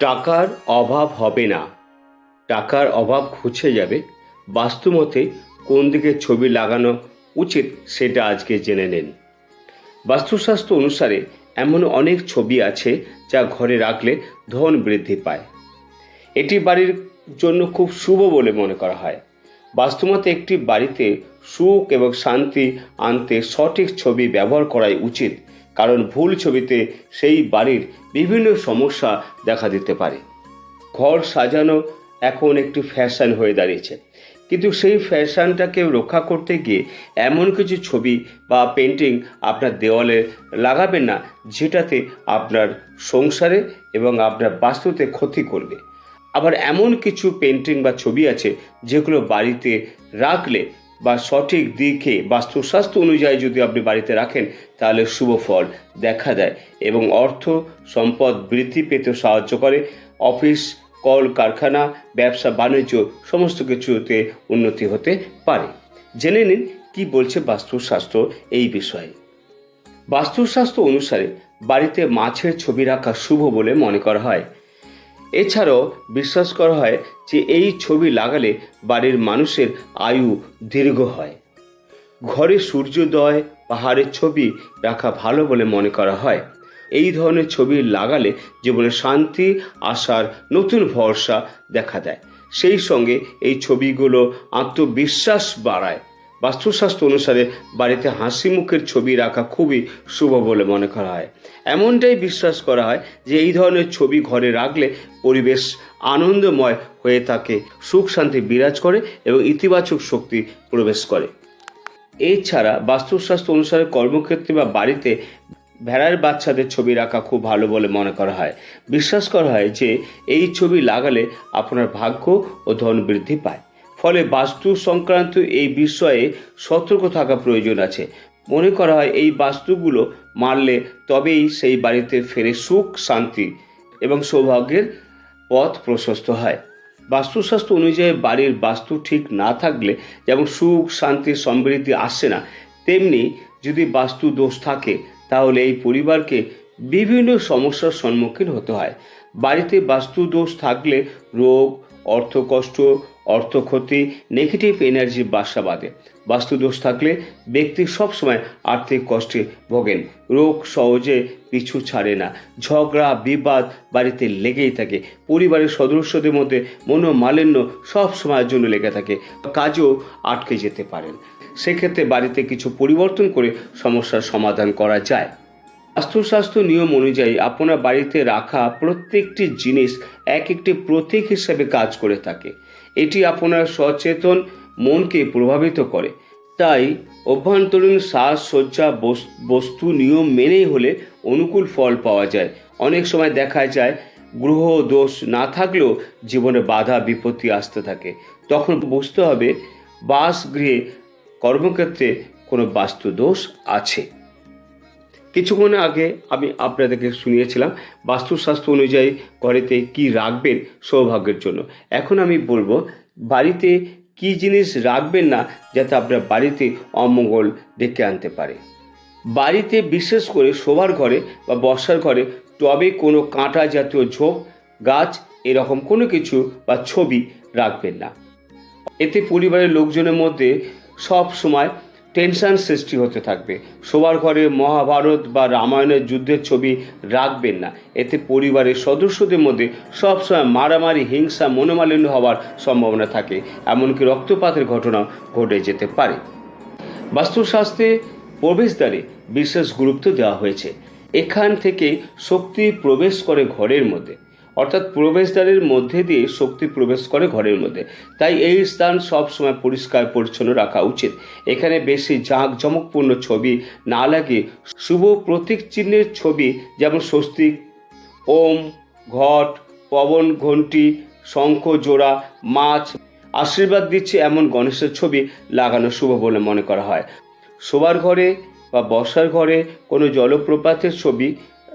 টাকার অভাব হবে না। টাকার অভাব ঘুচে যাবে। বাস্তুমতে কোন দিকে ছবি লাগানো উচিত সেটা আজকে জেনে নিন। বাস্তুশাস্ত্র অনুসারে এমন অনেক ছবি আছে যা ঘরে রাখলে ধন বৃদ্ধি পায়। এটি বাড়ির জন্য খুব শুভ বলে মনে করা হয়। বাস্তুমতে একটি বাড়িতে সুখ এবং শান্তি আনতে সঠিক ছবি ব্যবহার করাই উচিত। কারণ ভুল ছবিতে সেই বাড়ির বিভিন্ন সমস্যা দেখা দিতে পারে। ঘর সাজানো এখন একটি ফ্যাশন হয়ে দাঁড়িয়েছে। কিন্তু সেই ফ্যাশনটাকে রক্ষা করতে গিয়ে এমন কিছু ছবি বা পেন্টিং আপনার দেওয়ালে লাগাবেন না, যেটাতে আপনার সংসারে এবং আপনার বাস্তুতে ক্ষতি করবে। আবার এমন কিছু পেন্টিং বা ছবি আছে, যেগুলো বাড়িতে রাখলে বা সঠিক দিকে বাস্তুশাস্ত্র অনুযায়ী যদি আপনি বাড়িতে রাখেন, তাহলে শুভ ফল দেখা দেয় এবং অর্থ সম্পদ বৃদ্ধি পেতে সাহায্য করে। অফিস, কল, কারখানা, ব্যবসা, বাণিজ্য সমস্ত কিছুতে উন্নতি হতে পারে। জেনে নিন কি বলছে বাস্তুশাস্ত্র এই বিষয়ে। বাস্তুশাস্ত্র অনুসারে বাড়িতে মাছের ছবি রাখা শুভ বলে মনে করা হয়। এছাড়াও বিশ্বাস করা হয় যে এই ছবি লাগালে বাড়ির মানুষের আয়ু দীর্ঘ হয়। ঘরে সূর্যোদয়, পাহাড়ের ছবি রাখা ভালো বলে মনে করা হয়। এই ধরনের ছবি লাগালে জীবনে শান্তি আসার নতুন ভরসা দেখা দেয়। সেই সঙ্গে এই ছবিগুলো আত্মবিশ্বাস বাড়ায়। বাস্তুশাস্ত্র অনুসারে বাড়িতে হাসি মুখের ছবি রাখা খুবই শুভ বলে মনে করা হয়। এমনটাই বিশ্বাস করা হয় যে এই ধরনের ছবি ঘরে রাখলে পরিবেশ আনন্দময় হয়ে থাকে, সুখ শান্তি বিরাজ করে এবং ইতিবাচক শক্তি প্রবেশ করে। এছাড়া বাস্তুশাস্ত্র অনুসারে কর্মক্ষেত্রে বা বাড়িতে ভেড়ার বাচ্চাদের ছবি রাখা খুব ভালো বলে মনে করা হয়। বিশ্বাস করা হয় যে এই ছবি লাগালে আপনার ভাগ্য ও ধন বৃদ্ধি পায়। ফলে বাস্তু সংক্রান্ত এই বিষয়ে সতর্ক থাকা প্রয়োজন আছে। মনে করা হয় এই বাস্তুগুলো মারলে তবেই সেই বাড়িতে ফেরে সুখ, শান্তি এবং সৌভাগ্যের পথ প্রশস্ত হয়। বাস্তুশাস্ত্র অনুযায়ী বাড়ির বাস্তু ঠিক না থাকলে যেমন সুখ, শান্তি, সমৃদ্ধি আসে না, তেমনি যদি বাস্তু দোষ থাকে, তাহলে এই পরিবারকে বিভিন্ন সমস্যার সম্মুখীন হতে হয়। বাড়িতে বাস্তু দোষ থাকলে রোগ, অর্থকষ্ট অর্থক্ষতি নেগেটিভ এনার্জি বাসা বাঁধে। বাস্তুদোষ থাকলে ব্যক্তি সবসময় আর্থিক কষ্টে ভোগেন। রোগ সহজে পিছু ছাড়ে না। ঝগড়া, বিবাদ বাড়িতে লেগেই থাকে। পরিবারের সদস্যদের মধ্যে মনোমালিন্য সব সময়ের জন্য লেগে থাকে কাজও আটকে যেতে পারেন। সেক্ষেত্রে বাড়িতে কিছু পরিবর্তন করে সমস্যার সমাধান করা যায়। বাস্তুশাস্ত্র নিয়ম অনুযায়ী আপনার বাড়িতে রাখা প্রত্যেকটি জিনিস এক একটি প্রতীক হিসেবে কাজ করে থাকে। এটি আপনার সচেতন মনকে প্রভাবিত করে। তাই অভ্যন্তরীণ সাজসজ্জা বস- বস্তু নিয়ম মেনেই হলে অনুকূল ফল পাওয়া যায়। অনেক সময় দেখা যায়, গ্রহ দোষ না থাকলেও জীবনে বাধা, বিপত্তি আসতে থাকে। তখন বুঝতে হবে, বাসগৃহে কর্মক্ষেত্রে কোনো বাস্তু দোষ আছে। কিছুক্ষণ আগে আমি আপনাদেরকে শুনিয়েছিলাম, বাস্তুশাস্ত্র অনুযায়ী ঘরেতে কি রাখবেন সৌভাগ্যের জন্য। এখন আমি বলব, বাড়িতে কি জিনিস রাখবেন না যাতে আপনার বাড়িতে অমঙ্গল ডেকে আনতে পারে? বাড়িতে বিশেষ করে শোবার ঘরে বা বর্ষার ঘরে টবে কোনো কাঁটা জাতীয় ঝোপ, গাছ এরকম কোনো কিছু বা ছবি রাখবেন না। এতে পরিবারের লোকজনের মধ্যে সব সময় টেনশন সৃষ্টি হতে থাকবে। শোবার ঘরে মহাভারত বা রামায়ণের যুদ্ধের ছবি রাখবেন না। এতে পরিবারের সদস্যদের মধ্যে সবসময় মারামারি, হিংসা, মনোমালিন্য হওয়ার সম্ভাবনা থাকে। এমনকি রক্তপাতের ঘটনা ঘটে যেতে পারে। বাস্তুশাস্ত্রে প্রবেশদ্বারে বিশেষ গুরুত্ব দেওয়া হয়েছে। এখান থেকে শক্তি প্রবেশ করে ঘরের মধ্যে। অর্থাৎ প্রবেশদ্বারের মধ্যে দিয়ে শক্তি প্রবেশ করে ঘরের মধ্যে। তাই এই স্থান সবসময় পরিষ্কার, পরিচ্ছন্ন রাখা উচিত। এখানে বেশি জাঁক জমকপূর্ণ ছবি না লাগিয়ে শুভ প্রতীক চিহ্নের ছবি যেমন স্বস্তিক ওম, ঘট, পবন, ঘণ্টি, শঙ্খ, জোড়া, মাছ আশীর্বাদ দিচ্ছে এমন গণেশের ছবি লাগানো শুভ বলে মনে করা হয়। শোবার ঘরে বা বসার ঘরে কোনো জলপ্রপাতের ছবি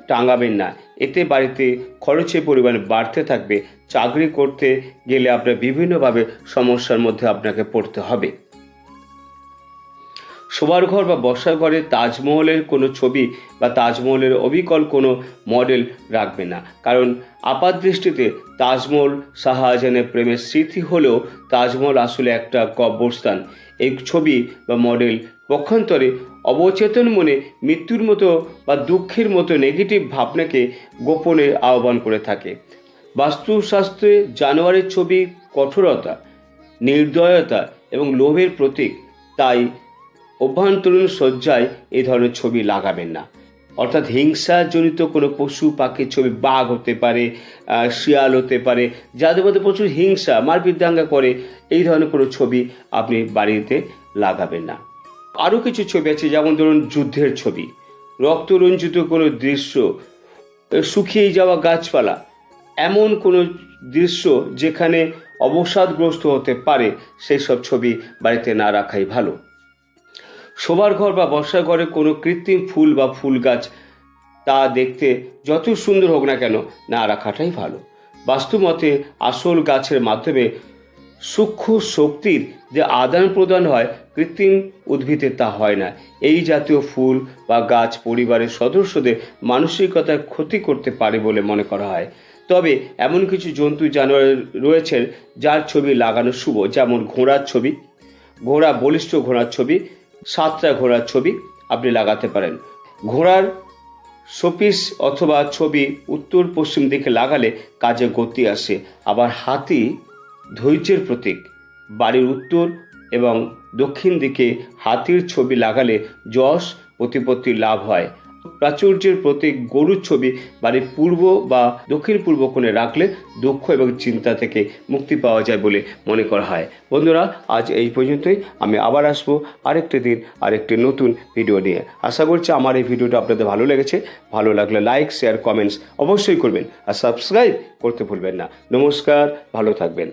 টাঙাবেন না। এতে বাড়িতে খরচের পরিমাণ বাড়তে থাকবে। চাকরি করতে গেলে আপনার বিভিন্নভাবে সমস্যার মধ্যে আপনাকে পড়তে হবে। শোবার ঘর বা বসার ঘরে তাজমহলের কোনো ছবি বা তাজমহলের অবিকল কোনো মডেল রাখবে না। কারণ আপাত দৃষ্টিতে তাজমহল শাহজাহানের প্রেমের স্মৃতি হলেও তাজমহল আসলে একটা কবরস্থান। এই ছবি বা মডেল পক্ষান্তরে অবচেতন মনে মৃত্যুর মতো বা দুঃখের মতো নেগেটিভ ভাবনাকে গোপনে আহ্বান করে থাকে। বাস্তুশাস্ত্রে জানোয়ারের ছবি কঠোরতা, নির্দয়তা এবং লোভের প্রতীক। তাই অভ্যন্তরীণ শয্যায় এই ধরনের ছবি লাগাবেন না। অর্থাৎ হিংসাজনিত কোনো পশু পাখির ছবি বাঘ হতে পারে শিয়াল হতে পারে, যাদের মধ্যে প্রচুর হিংসা, মারপিট দাঙ্গা করে, এই ধরনের কোনো ছবি আপনি বাড়িতে লাগাবেন না। আরও কিছু ছবি আছে, যেমন ধরুন যুদ্ধের ছবি। রক্তরঞ্জিত কোনো দৃশ্য শুকিয়ে যাওয়া গাছপালা, এমন কোনো দৃশ্য যেখানে অবসাদগ্রস্ত হতে পারে, সেই সব ছবি বাড়িতে না রাখাই ভালো। শোবার ঘর বা বর্ষার ঘরে কোনো কৃত্রিম ফুল বা ফুল গাছ তা দেখতে যত সুন্দর হোক না কেন, না রাখাটাই ভালো। বাস্তুমতে আসল গাছের মাধ্যমে সূক্ষ্ম শক্তির যে আদান প্রদান হয়, কৃত্রিম উদ্ভিদে তা হয় না। এই জাতীয় ফুল বা গাছ পরিবারের সদস্যদের মানসিকতায় ক্ষতি করতে পারে বলে মনে করা হয়। তবে এমন কিছু জন্তু জানোয়ার রয়েছেন, যার ছবি লাগানো শুভ, যেমন ঘোড়ার ছবি, ঘোড়া, বলিষ্ঠ ঘোড়ার ছবি সাতটা ঘোড়ার ছবি আপনি লাগাতে পারেন। ঘোড়ার শোপিস অথবা ছবি উত্তর পশ্চিম দিকে লাগালে কাজে গতি আসে। আবার হাতি ধৈর্যের প্রতীক। বাড়ির উত্তর এবং দক্ষিণ দিকে হাতির ছবি লাগালে যশ, প্রতিপত্তি লাভ হয়। প্রাচুর্যের প্রতীক গরুর ছবি বাড়ির পূর্ব বা দক্ষিণ পূর্ব কোণে রাখলে দুঃখ এবং চিন্তা থেকে মুক্তি পাওয়া যায় বলে মনে করা হয়। বন্ধুরা, আজ এই পর্যন্তই। আমি আবার আসব আরেকটি দিন, আরেকটি নতুন ভিডিও নিয়ে। আশা করছি আমার এই ভিডিওটা আপনাদের ভালো লেগেছে। ভালো লাগলে লাইক শেয়ার কমেন্টস অবশ্যই করবেন। আর সাবস্ক্রাইব করতে ভুলবেন না। নমস্কার, ভালো থাকবেন।